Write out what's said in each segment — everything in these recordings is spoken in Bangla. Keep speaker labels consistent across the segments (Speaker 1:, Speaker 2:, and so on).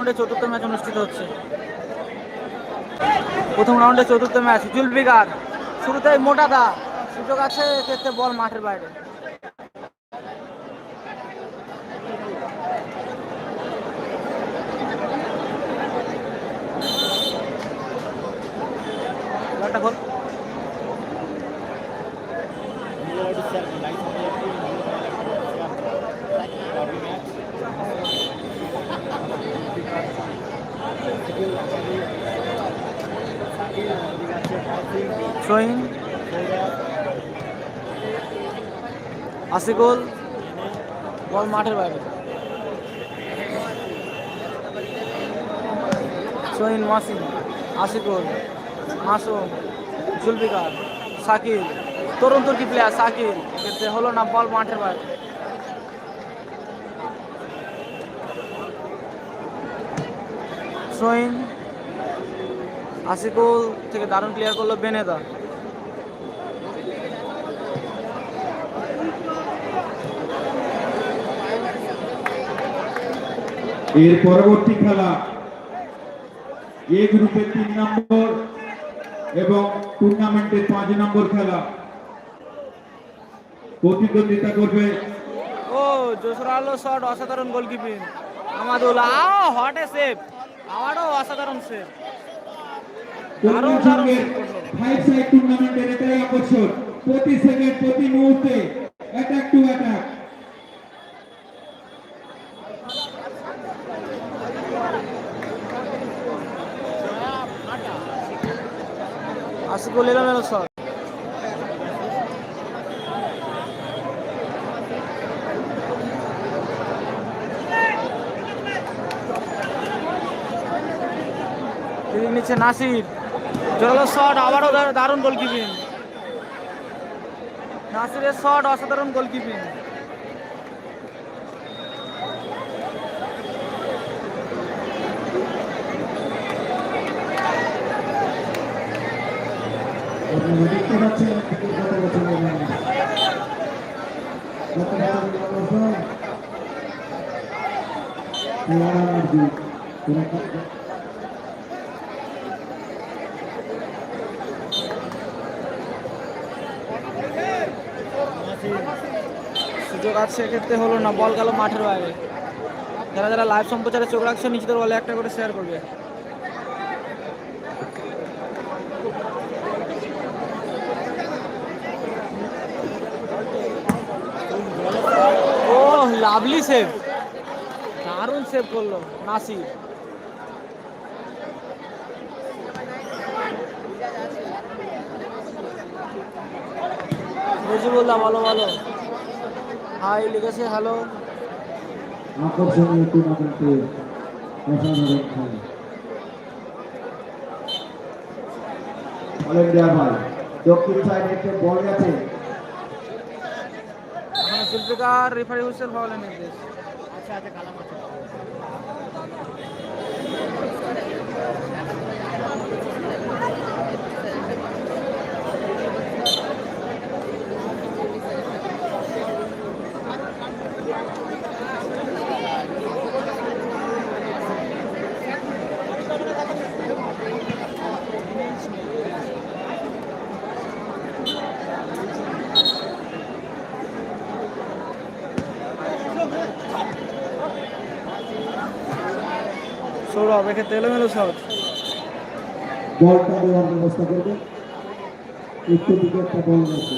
Speaker 1: রাউন্ডে চতুর্থ ম্যাচ অনুষ্ঠিত হচ্ছে। প্রথম রাউন্ডে চতুর্থ ম্যাচ জুলফিকার। শুরুতেই মোটা দা সুযোগ আছে এক্ষেত্রে বল মাঠের বাইরে। বলটা থ্রোইং আসিকুল বল মাঠের বাইরে। সোহিন, মাসিম আসিকুল মাসুম, জুলফিকার সাকিল তরুণ তুর্কি প্লেয়ার সাকিল এতে হলো না বল মাঠের বাইরে। সোহিন, আশিকুল থেকে দারুণ ক্লিয়ার করল বেনেদা।
Speaker 2: এর পরবর্তী খেলা এ গ্রুপে তিন নম্বর এবং টুর্নামেন্টের পাঁচ নম্বর খেলা। প্রতিদ্বন্দ্বিতা করবে
Speaker 1: ও জোসরা আলো শট অসাধারণ গোলকিপিং আমাদুল আ হট সেভ আমারও অসাধারণ সেভ save
Speaker 2: ফাইভ সাইড টুর্নামেন্টের এটাই আকর্ষণ। প্রতি সেকেন্ড প্রতি মুহূর্তে অ্যাটাক টু অ্যাটাক
Speaker 1: আশিকুল এলোমেলো শট নিচ্ছে নাসির। জোরালো শট আবারও দার- দারুণ গোলকিপিং নাসিরের শট অসাধারণ গোলকিপিং সুযোগ আছে এক্ষেত্রে হলো না, বল গেল মাঠের বাইরে। যারা যারা লাইভ সম্প্রচারে চোখ রাখছে নিজেদের বলে একটা করে শেয়ার করবে ও লাভলি সেভ দারুণ সেভ করল নাসির। রেজিবুল্লাহ ভালো ভালো হাই লিখেছে হ্যালো
Speaker 2: দক্ষিণ সাইডে একটা বল গেছে।
Speaker 1: জুলফিকার রেফারি হুসেন ফাউলের নির্দেশ সৌরভ এক্ষেত্রে এলোমেলো
Speaker 2: বলটা দেওয়ার ব্যবস্থা করবে। উত্তর দিকে একটা বল গেছে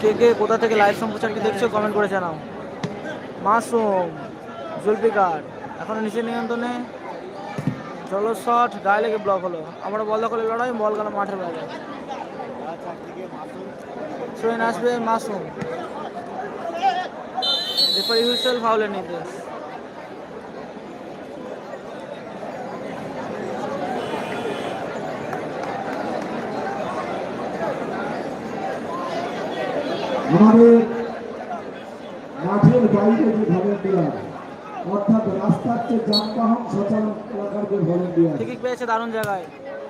Speaker 1: কে কে কোথা থেকে লাইভ সম্প্রচারটি দেখছ কমেন্ট করে জানাও। মাসুম জুলফিকার এখন নিচে নিয়ন্ত্রণে জল শট, গায়ে লেগে ব্লক হলো। আমরা বল দখলে লড়াই, বল গেল মাঠের বাইরে। সোহেন আসবে মাসুম। রেফারি হুইসেল ফাউলের নির্দেশ।
Speaker 2: মাঠের বাইরে যে ভলেন্টিয়ার অর্থাৎ রাস্তার যাচ্ছে যানবাহন, সচল
Speaker 1: ঠিকই পেয়েছে দারুণ জায়গায়।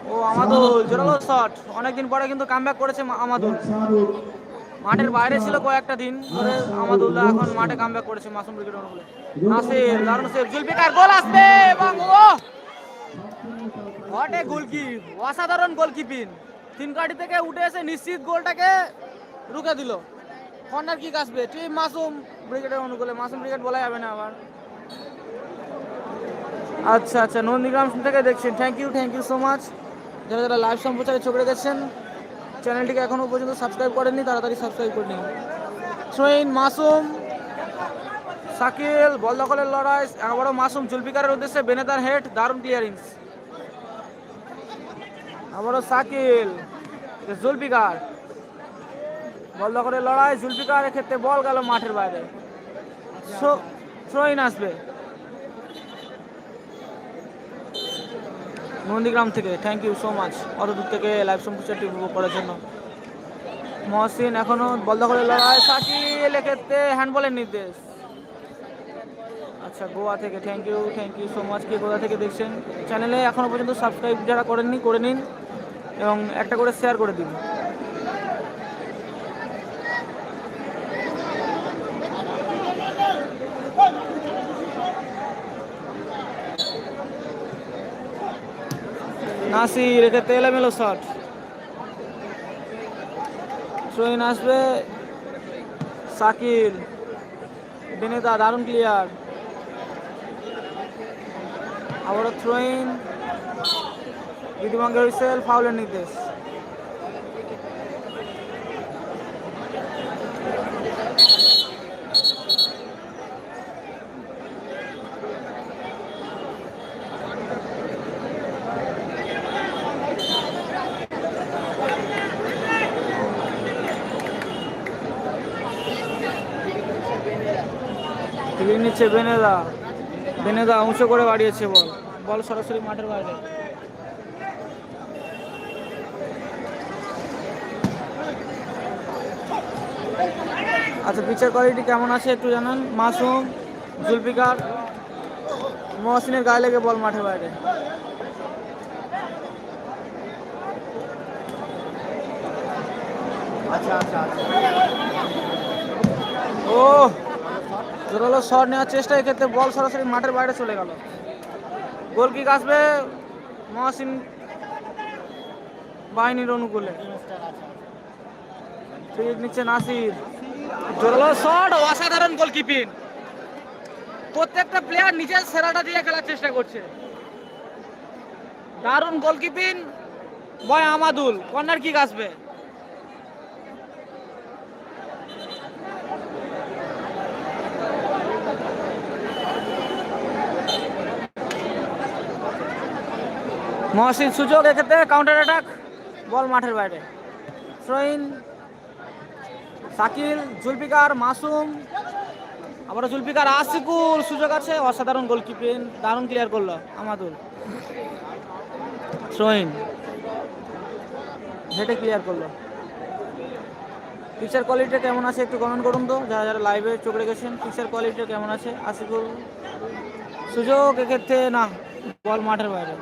Speaker 1: ও আমাদুল জোরালো শট অনেকদিন পরে কিন্তু কামব্যাক করেছে আমাদুল মাঠের বাইরে ছিল কয়েকটা দিন ধরে আমাদুল্লাহ এখন মাঠে কামব্যাক করেছে মাসুম ক্রিকেট অনুকূলে। নাসির দারুণ সেভ জুলফিকার গোল আসবে! এবং ও! হোয়াট এ গোলকিপ অসাধারণ গোলকিপিং তিন কাটি থেকে উঠে এসে নিশ্চিত গোলটাকে রুকে দিল। কর্নার কিক আসবে। টিম মাসুম ব্রিগেডের অনুকূলে। মাসুম ব্রিগেড বলা যাবে না আবার। আচ্ছা আচ্ছা নন্দীগ্রাম থেকে দেখছেন। Thank you thank you so much যারা যারা লাইভ সম্প্রচারে চোখ রেখেছেন চ্যানেলটিকে এখনও পর্যন্ত সাবস্ক্রাইব করেননি, তাড়াতাড়ি সাবস্ক্রাইব করে নিন। ট্রেন মাসুম সাকিল বল দখলের লড়াই, আবারও মাসুম জুলফিকারের উদ্দেশ্যে বেনেদার হেড দারুণ ক্লিয়ারিংস আবারও সাকিল জুলফিকার। বল দখলের লড়াই, জুলফিকারের ক্ষেত্রে বল গেল মাঠের বাইরে। থ্রোইন আসবে। নন্দীগ্রাম থেকে। থ্যাংক ইউ সো মাচ অত দূর থেকে লাইভ সম্প্রচারটি উপভোগ করার জন্য। মহসিন এখনও বল দখলে লড়াই সাকিল এক্ষেত্রে হ্যান্ডবলের নির্দেশ। আচ্ছা গোয়া থেকে। Thank you thank you so much কে গোয়া থেকে দেখছেন? চ্যানেলে এখনও পর্যন্ত সাবস্ক্রাইব যারা করেননি, করে নিন। এবং একটা করে শেয়ার করে দিন। নাসির এক্ষেত্রে এলোমেলো শট। থ্রোইন আসবে। সাকিল বিনেতা দারুণ ক্লিয়ার আবারও থ্রোইন হুইসেল ফাউলের নির্দেশ। টিকিট বেনেদা বেনেদা অংশ করে বাড়িয়েছে বল। বল সরাসরি মাঠের বাইরে। আচ্ছা পিচার কোয়ালিটি কেমন আছে একটু জানান? মাসুম, জুলফিকার, মহসিনের গায়ে লেগে বল মাঠের বাইরে।
Speaker 3: আচ্ছা আচ্ছা আচ্ছা।
Speaker 1: ও! জোরালো শট নেওয়ার চেষ্টা, এক্ষেত্রে বল সরাসরি মাঠের বাইরে চলে গেল। গোল কিক আসবে মহাসিন বাহিনীর অনুকূলে। নিচ্ছে নাসির। জোরালো শট, অসাধারণ গোলকিপিং। প্রত্যেকটা প্লেয়ার নিজের সেরাটা দিয়ে খেলার চেষ্টা করছে। দারুণ গোলকিপিং। বয় আমাদুল, কর্নার কিক আসবে। মহসিন সুযোগ, এক্ষেত্রে কাউন্টার অ্যাটাক বল মাঠের বাইরে। থ্রোইন সাকিল, জুলফিকার, মাসুম আবার জুলফিকার, আসিকুল, সুযোগ আছে, অসাধারণ গোলকিপিং দারুণ ক্লিয়ার করল আমাদুল। থ্রোইন হেঁটে ক্লিয়ার করল। পিকচার কোয়ালিটিটা কেমন আছে একটু কমেন্ট করুন তো, যারা যারা লাইভে চোখ রেখেছেন পিকচার কোয়ালিটিটা কেমন আছে? আসিকুল, সুযোগ, এক্ষেত্রে না, বল মাঠের বাইরে।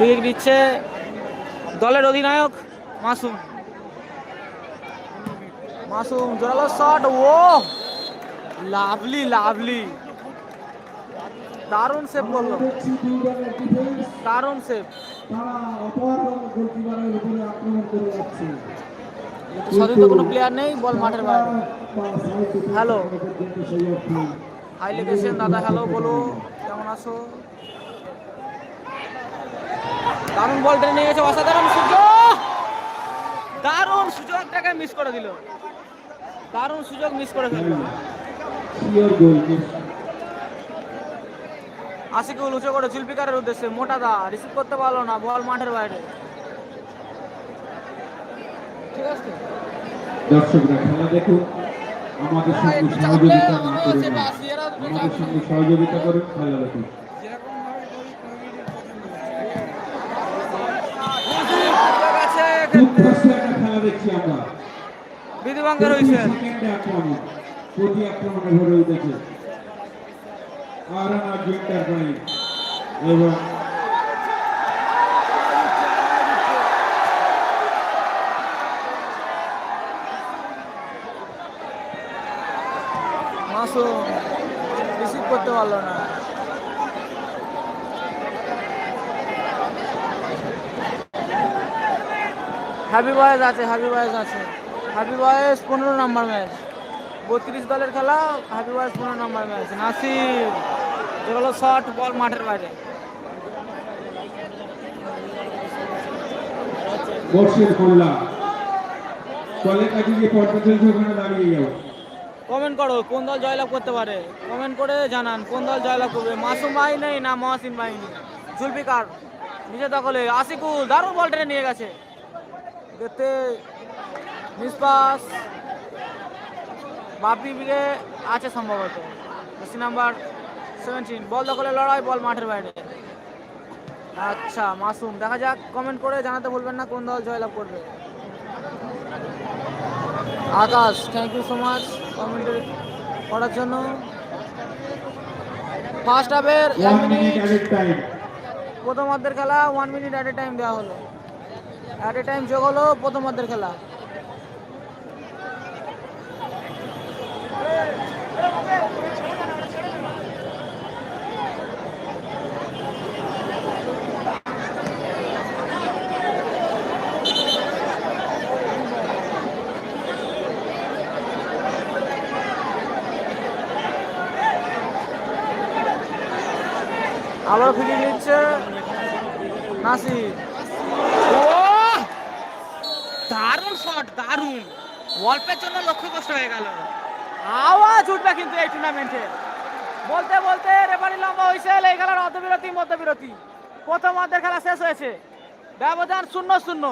Speaker 1: উইকেট দিচ্ছে দলের অধিনায়ক মাসুম। মাসুম, জোরালো শট ও লাভলি লাভলি। দারুণ সেভ করল। দারুণ সেভ সতীর্থ কোনো প্লেয়ার নেই, বল মাঠের বাইরে। হ্যালো। হাই লিখেছেন দাদা হ্যালো বলো। কেমন আছো? দারুণ বল টেনে নিয়ে গেছে অসাধারণ সুযোগ। দারুণ সুযোগটাকে মিস করে দিল। দারুণ সুযোগ মিস করে ফেলল আশিকুল উঁচু করে জুলফিকারের উদ্দেশ্যে মোটা দা রিসিভ করতে পারল না বল মাঠের বাইরে। ঠিক আছে?
Speaker 2: দর্শকরা খেলা দেখুন। আমাদের সঙ্গে সহযোগিতা না করুন। আমাদের সঙ্গে সহযোগিতা করুন খেলা দেখুন
Speaker 1: সুযোগ আছে
Speaker 2: খুব
Speaker 1: এক্ষেত্রে।
Speaker 2: কষ্ট একটা খেলা দেখছি আমরা। সেকেন্ডে আক্রমণ প্রতি আক্রমণে ভরে উঠেছে আরানা এন্টারপ্রাইজ এবং
Speaker 1: মাসুম রিসিভ করতে পারল না হ্যাপি বয়েজ আছে হ্যাপি বয়েজ আছে। হ্যাপি বয়েজ পনেরো নম্বর ম্যাচ। বত্রিশ দলের খেলা হ্যাপি বয়েজ পনেরো নম্বর ম্যাচ। নাসির যেগুলো শর্ট বল মাঠের বাইরে। কমেন্ট করো কোন দল জয়লাভ করতে পারে? কমেন্ট করে জানান কোন দল জয়লাভ করবে? মাসুম বাহিনী না মহাসিন বাহিনী? জুলফিকার নিজে দখলে। আশিকুল দারুণ বল টেনে নিয়ে গেছে। দেখতে নিষ্পাস বাপি বিগে আছে সম্ভবত। বেশি নাম্বার সেভেন্টিন বল দখলে লড়াই বল মাঠের বাইরে। আচ্ছা মাসুম দেখা যাক কমেন্ট করে জানাতে বলবেন না কোন দল জয়লাভ করবে। Akash thank you so much comment করার জন্য। ফার্স্ট হাফের প্রথম অর্ধের খেলা one minute at a time দেওয়া হলো। অ্যাট এ টাইম যোগ হলো প্রথম অর্ধের খেলা। আবার ফিরিয়ে নিচ্ছে নাসির দারুণ শট দারুণ। অল্পের জন্য লক্ষ্য কষ্ট হয়ে গেল। আওয়াজ উঠবে কিন্তু এই টুর্নামেন্টে বলতে বলতে রেফারি লম্বা হয়েছে এই খেলার অর্ধবিরতি মধ্যবিরতি। প্রথম অর্ধের খেলা শেষ হয়েছে। ব্যবধান শূন্য শূন্য।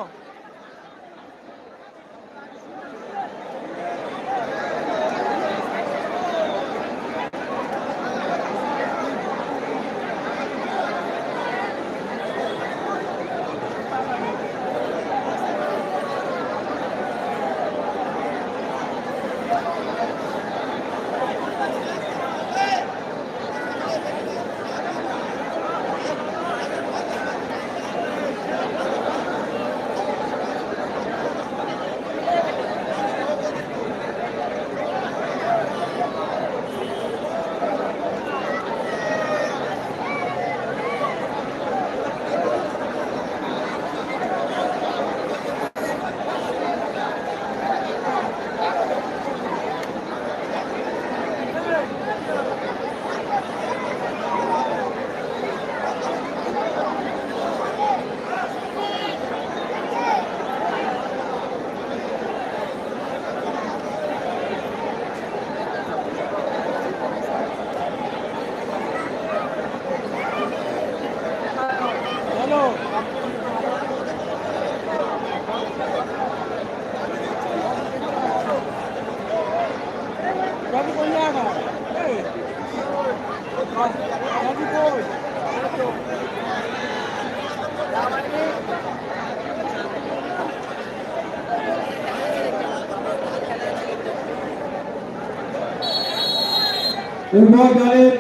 Speaker 2: উভয় দলের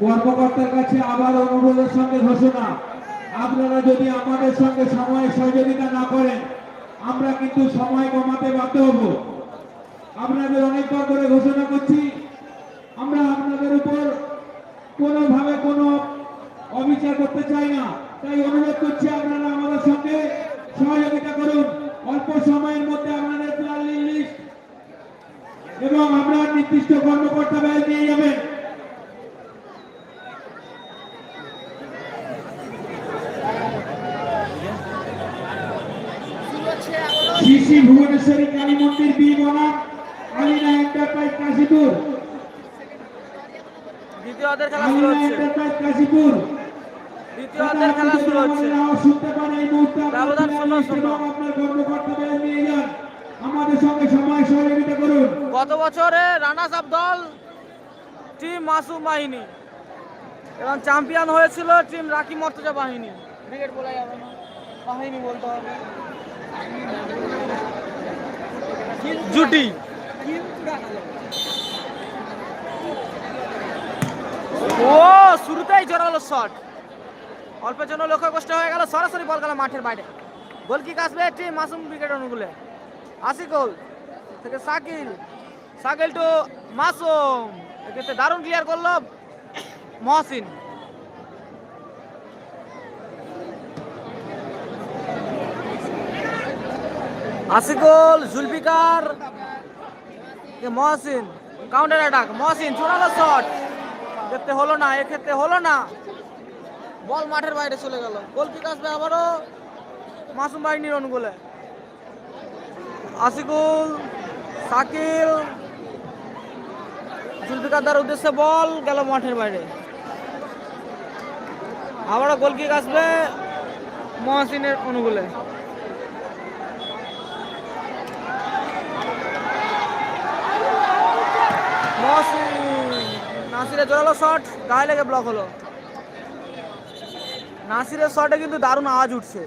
Speaker 2: কর্মকর্তার কাছে আবার অনুরোধের সঙ্গে ঘোষণা। আপনারা যদি আমাদের সঙ্গে সময় সহযোগিতা না করেন, আমরা কিন্তু সময় কমাতে বাধ্য হব। আপনাদের অনেকবার করে ঘোষণা করছি, আমরা আপনাদের উপর কোনোভাবে কোনো অবিচার করতে চাই না। তাই অনুরোধ করছি আপনারা আমাদের সঙ্গে সহযোগিতা করুন। অল্প সময়ের মধ্যে আপনাদের প্ল্যান এবং নির্দিষ্ট কর্মকর্তা ব্যয় নিয়ে যাবেন। শ্রী ভুবনেশ্বরী কালী মন্দির বি আলিনা এন্টারপ্রাইজ কাশীপুর।
Speaker 1: দ্বিতীয় অর্ধের খেলা শুরু হচ্ছে।
Speaker 2: এন্টারপ্রাইজ কাশীপুর।
Speaker 1: দ্বিতীয় অর্ধের খেলা শুরু হচ্ছে।
Speaker 2: শুনতে পারে এই মুহূর্তে
Speaker 1: ব্যবধান
Speaker 2: প্লেয়ার
Speaker 1: শূন্য
Speaker 2: লিস্ট
Speaker 1: শূন্য।
Speaker 2: এবং আপনার কর্মকর্তা ব্যয় নিয়ে যান। আমাদের সঙ্গে সময় সহযোগিতা করুন।
Speaker 1: গত বছরে রানার্স আপ দল, টিম মাসুম বাহিনী। এবং চ্যাম্পিয়ন হয়েছিল টিম রাকি মর্তজা বাহিনী। ক্রিকেট বলা যাবে না, বাহিনী বলতে হবে। জুটি। ও, শুরুতেই জোরালো শট অল্পের জন্য লক্ষ্য কষ্ট হয়ে গেল, সরাসরি বল গেল মাঠের বাইরে। গোল কি আসবে টিম মাসুম উইকেট অনুকূলে। আশিকুল থেকে সাকিল সাকিল টু মাসুম এক্ষেত্রে দারুণ ক্লিয়ার করল মহসিন। আশিকুল জুলফিকার মহসিন কাউন্টার অ্যাটাক মহসিন চূড়ালো শট দেখতে হলো না, এক্ষেত্রে হলো না। বল মাঠের বাইরে চলে গেল। গোল কিক আসবে আবারও। মাসুম বাহিনীর অনুকূলে আশিকুল সাকিল। জুলফিকারদার উদ্দেশ্যে বল, গেল মাঠের বাইরে। আবারও গোল কিক আসবে মহসিনের অনুকূলে। নাসিরের জোরালো শট, গায়ে লেগে ব্লক হলো। নাসিরের শটে কিন্তু দারুণ আওয়াজ উঠছে।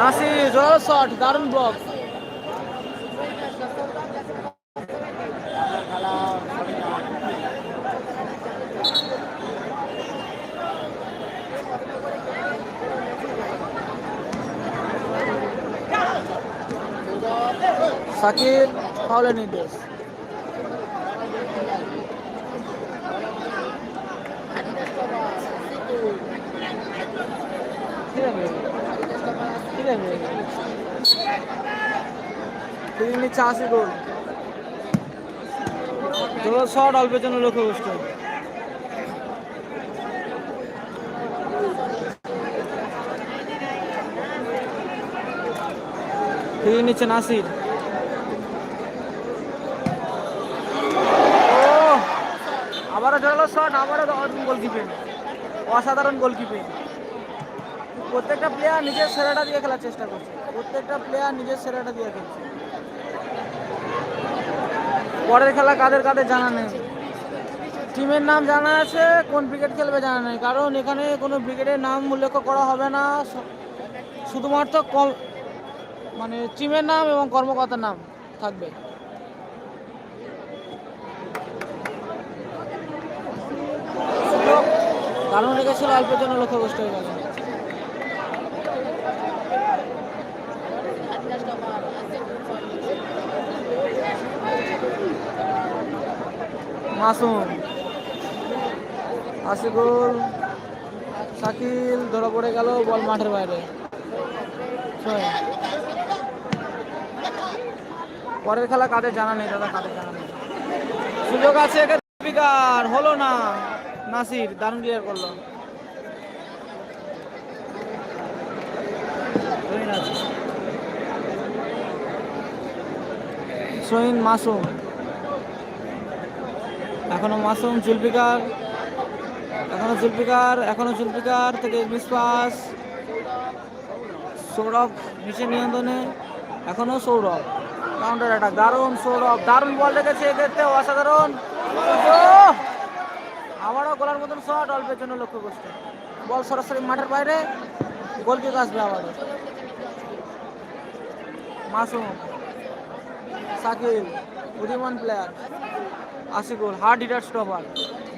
Speaker 1: নাসির জোরালো শট দারুণ ব্লক সাকিব ফাউলের নির্দেশ। তিনি নিচ্ছে আশি গোল। শট অল্পের জন্য লক্ষ্য তিনি নিচ্ছে নাসির আবারও জোরালো শট আবারও গোলকিপিং অসাধারণ গোলকিপিং প্রত্যেকটা প্লেয়ার নিজের সেরাটা দিয়ে খেলার চেষ্টা করছে। প্রত্যেকটা প্লেয়ার নিজের সেরাটা দিয়ে খেলছে। পরের খেলা কাদের কাদের জানা নেই। টিমের নাম জানা আছে, কোন ক্রিকেট খেলবে জানা নেই। কারণ এখানে কোনো ক্রিকেটের নাম উল্লেখ করা হবে না। শুধুমাত্র কম মানে টিমের নাম এবং কর্মকর্তার নাম থাকবে। দারুণ রেখেছিল অল্পের জন্য লক্ষ্যগ্রস্ত হয়ে গেল। মাসুম। আশিকুল শাকিল, ধরা পড়ে গেল বল মাঠের বাইরে। পরের খেলা কাদের জানা নেই, দাদা, কাদের জানা নেই? সুযোগ আছে বিকার হলো না। নাসির, দারুণ ক্লিয়ার করল। সোহিন, মাসুম। এখনও মাসুম জুলফিকার, এখনও জুলফিকার এখনও জুলফিকার থেকে মিসপাস সৌরভ নিচে নিয়ন্ত্রণে, এখনও সৌরভ। কাউন্টার একটা দারুণ সৌরভ, দারুণ বল রেখেছে এক্ষেত্রে, অসাধারণ। আবারও গোলার মতন শট অল্পের জন্য লক্ষ্য করছে। বল সরাসরি মাঠের বাইরে গোল কিক আসবে আবারও। মাসুম, সাকিব উদীয়মান player Ashikul hard hitter stopper.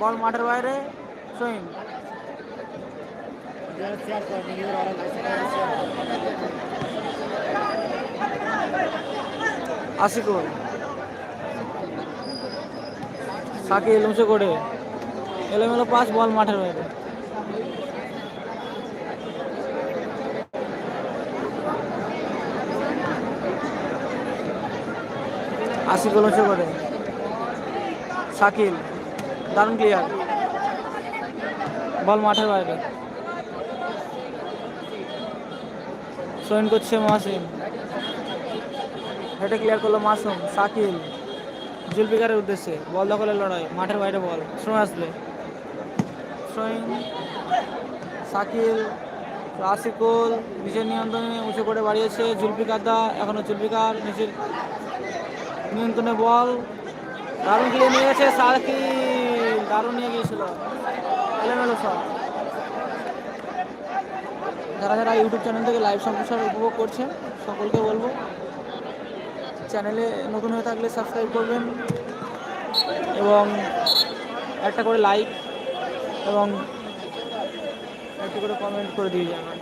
Speaker 1: Ball মাঠের বাইরে সুইং আশিকুল সাকিল উঁচু করে এলোমেলো পাঁচ বল মাঠের বাইরে। আশিকুল উঁচু করে শাকিল, দারুণ ক্লিয়ার বল মাঠের বাইরে। সৈন করছে মাসিম হেঁটে ক্লিয়ার করল মাসুম, শাকিল। জুলফিকারের উদ্দেশ্যে, বল দখলের লড়াই, মাঠের বাইরে বল। শ্রম আসবে। সৈন শাকিল, রাশিকুল নিজের নিয়ন্ত্রণে উঁচু করে বাড়িয়েছে জুলফিকার দা এখনও জুলফিকার নিজের নিয়ন্ত্রণে বল। দারুণ গিয়ে নিয়ে গেছে সাকিল দারুণ নিয়ে গিয়েছিল। এলোমেলো সব যারা যারা ইউটিউব চ্যানেল থেকে লাইভ সম্প্রচার উপভোগ করছেন, সকলকে বলব চ্যানেলে নতুন হয়ে থাকলে সাবস্ক্রাইব করবেন এবং একটা করে লাইক এবং একটু করে কমেন্ট করে দিয়ে যাবেন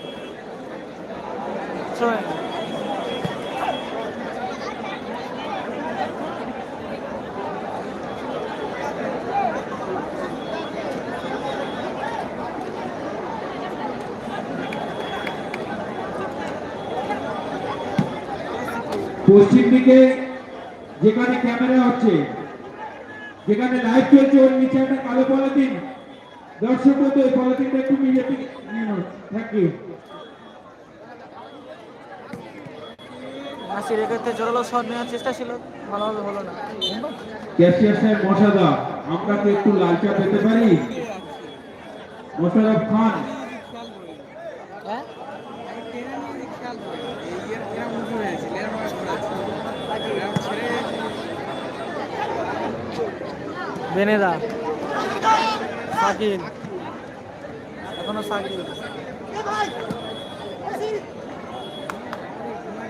Speaker 2: পশ্চিম দিকে যেখানে ক্যামেরা হচ্ছে যেখানে লাইভ চলছে ওর নিচে একটা কালো পলিথিন। দর্শক বন্ধু এই পলিথিনটা একটু নিয়ে থ্যাংক ইউ
Speaker 1: নাসির এক্ষেত্রে জোরালো শট নেওয়ার চেষ্টা ছিল ভালোভাবে হলো না।
Speaker 2: ক্যাশিয়ার সাহেব মশাদা আমরা কি একটু লাল চা পেতে পারি? মোশারফ খান
Speaker 1: বেনেদা। সাকিল। এখনও সাকিল।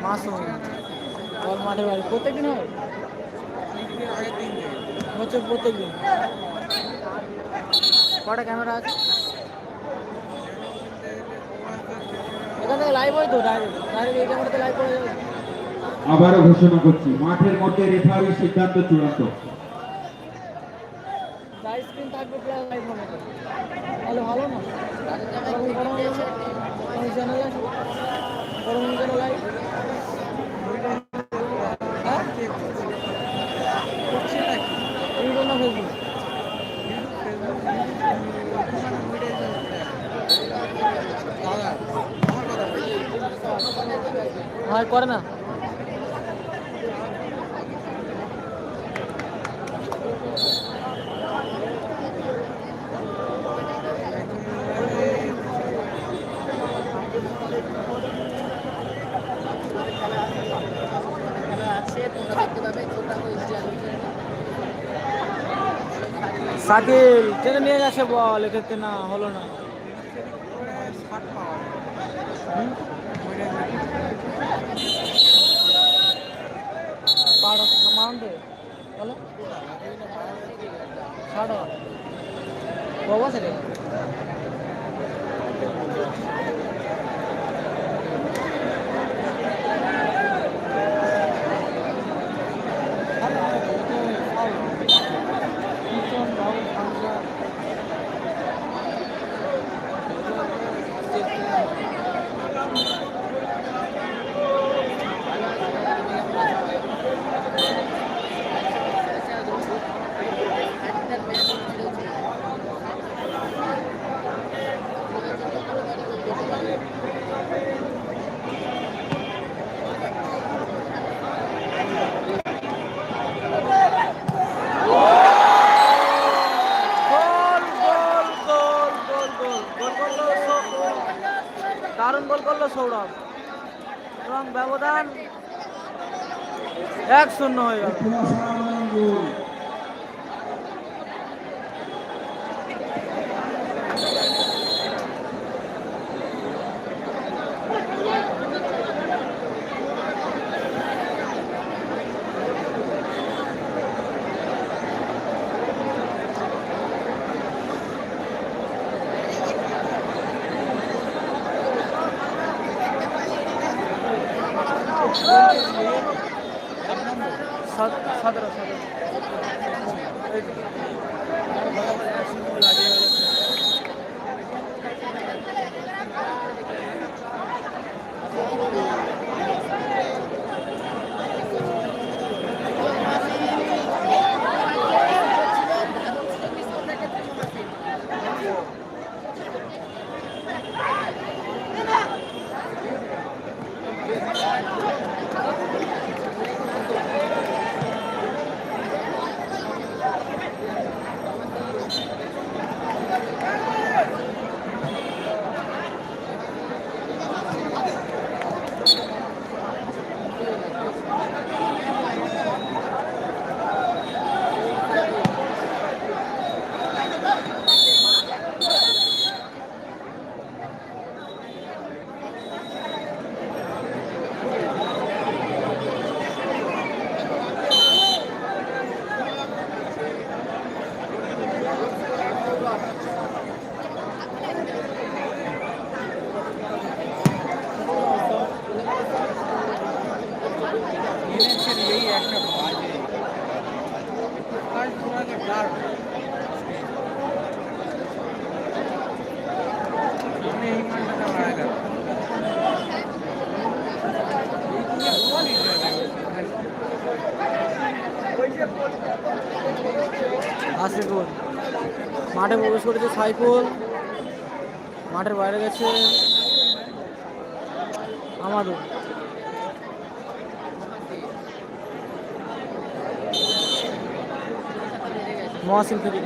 Speaker 1: মাসুম। বল মাঠে বাড়ি প্রত্যেকদিন হয় হচ্ছে প্রত্যেকদিন। কটা ক্যামেরা আছে? এখান থেকে লাইভ হয় তো ডাইরেক্ট ডাইরেক্ট এই ক্যামেরাতে লাইভ করা
Speaker 2: আবারও ঘোষণা করছি, মাঠের মধ্যে রেফারির সিদ্ধান্ত চূড়ান্ত
Speaker 1: লাইভ স্ক্রিন থাকবে প্লাস লাইভ হবে তো। তাহলে ভালো না? এরকম করা হলে কোনো চ্যানেল আছে ওরকম কোনো লাইভ হ্যাঁ ইউটিউব না ফেসবুক হয় করে না সাকিল টেনে নিয়ে গেছে বল এক্ষেত্রে না হলো না। হুম? পাড়ো মাউন্টে বলো ছাড়ো বাবা সেটা গোল গোল গোল গোল গোল গোল করল সৌরভ দারুণ সৌরভ এবং ব্যবধান এক শূন্য হয়ে গেল। মাঠে প্রবেশ করেছে সাইকুল মাঠের বাইরে গেছে আমাদের মহাসিন থেকে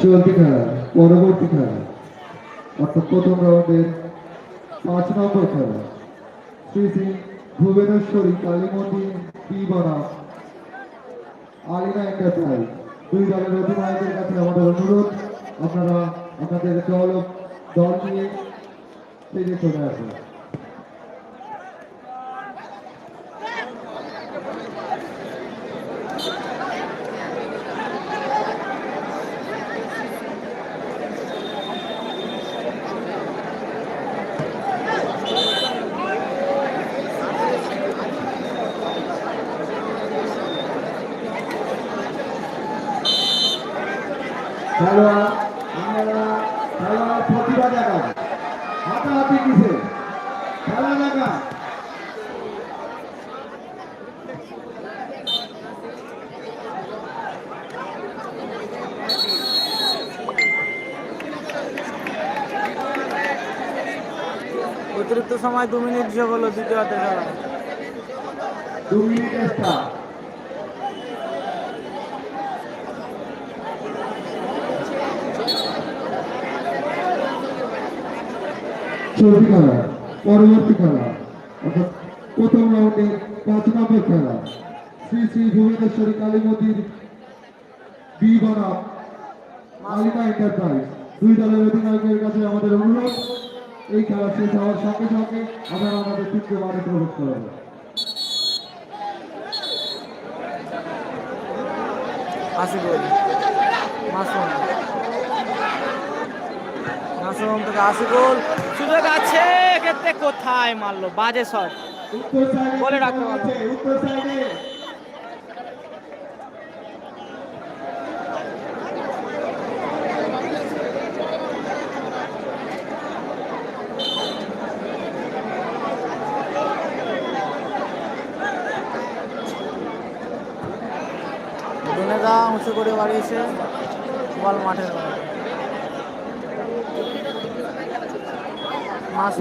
Speaker 3: চলতি পরবর্তী অর্থাৎ প্রথম খেলা ভুবনেশ্বরী কালীমন্দির আলিনা এন্টারপ্রাইজ। দুই দলের অধিনায়কের কাছে আমাদের অনুরোধ আপনারা আপনাদের দল দল নিয়ে চলে আসুন খেলোয়াড় আপনারা খেলোয়াড় প্রতিভা দেখান হাতাহাতি কিসে খেলা দেখা
Speaker 1: অতিরিক্ত সময় দু মিনিট যোগ হলো দ্বিতীয় হাতে খেলা,
Speaker 3: পরবর্তী খেলা। অর্থাৎ প্রথম রাউন্ডে পাঁচ নম্বর খেলা। শ্রী শ্রী ভুবনেশ্বরী কালী মন্দির বি বনাম এন্টারপ্রাইজ দুই দলের অধিনায়কের কাছে আমাদের অনুরোধ। এই খেলা শেষ হওয়ার সঙ্গে সঙ্গে আপনারা আমাদের তৃতীয় মাঠে প্রবেশ করেন
Speaker 1: আশিকুল মাসুম। মাসুম থেকে আশিকুল সুযোগ আছে ক্ষেত্রে কোথায় মারলো? বাজে শট।
Speaker 2: উত্তর সাইডে
Speaker 1: বলে রাখতে।
Speaker 2: উত্তর সাইডে
Speaker 1: দা উঁচু করে বাড়িয়েছে বল মাঠের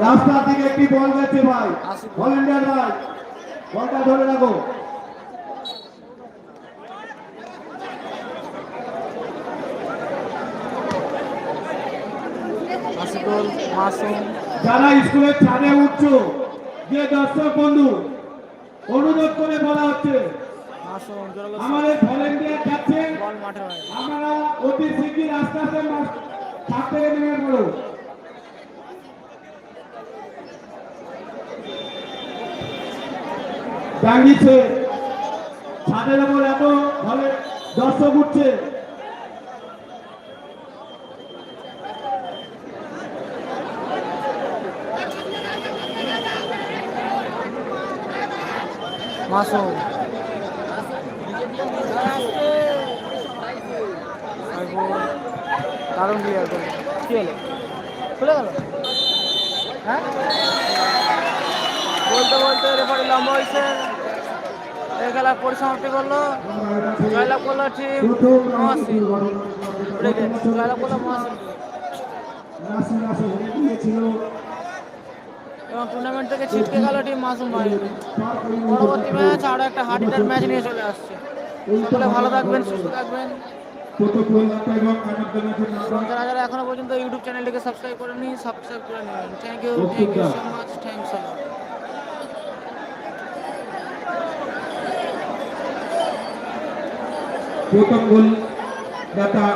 Speaker 2: রাস্তা থেকে একটি বল গেছে ভাই। ভলেন্টিয়ার ভাই বলটা ধরে রাখো যারা স্কুলের ছাদে উঠছো যে দর্শক বন্ধু অনুরোধ করে বলা হচ্ছে। আমাদের ভলেন্টিয়ার যাচ্ছেন। আপনারা অতি শিগগির আস্তে আস্তে মাস- ছাদ থেকে নেমে পড়ো দাঁড়িয়েছে ছাদের ওপর এত ভালো দর্শক উঠছে
Speaker 1: মাসুম। দারুণ ক্লিয়ার করে কি হলো? খুলে গেল? হ্যাঁ? বলতে বলতে রেফারি লম্বা হয়েছে। এই খেলা পরিসমাপ্তি করল। জয়লাভ করল ঠিক ব্রেকে জয়লাভ করল
Speaker 2: গিয়েছিল
Speaker 1: এবং টুর্নামেন্ট থেকে ছিটকে গেল টিম মাসুম ভাই। পরবর্তী ম্যাচ আরও একটা হার্ড ম্যাচ নিয়ে চলে আসছে। সকলে ভালো থাকবেন, সুস্থ থাকবেন।
Speaker 2: প্রতিকূল এবং মানব
Speaker 1: এবং যারা যারা এখনও পর্যন্ত ইউটিউব চ্যানেলটিকে সাবস্ক্রাইব করেনি সাবস্ক্রাইব করে নেবেন thank you thank you so much thanks
Speaker 2: প্রথম গোল দাতা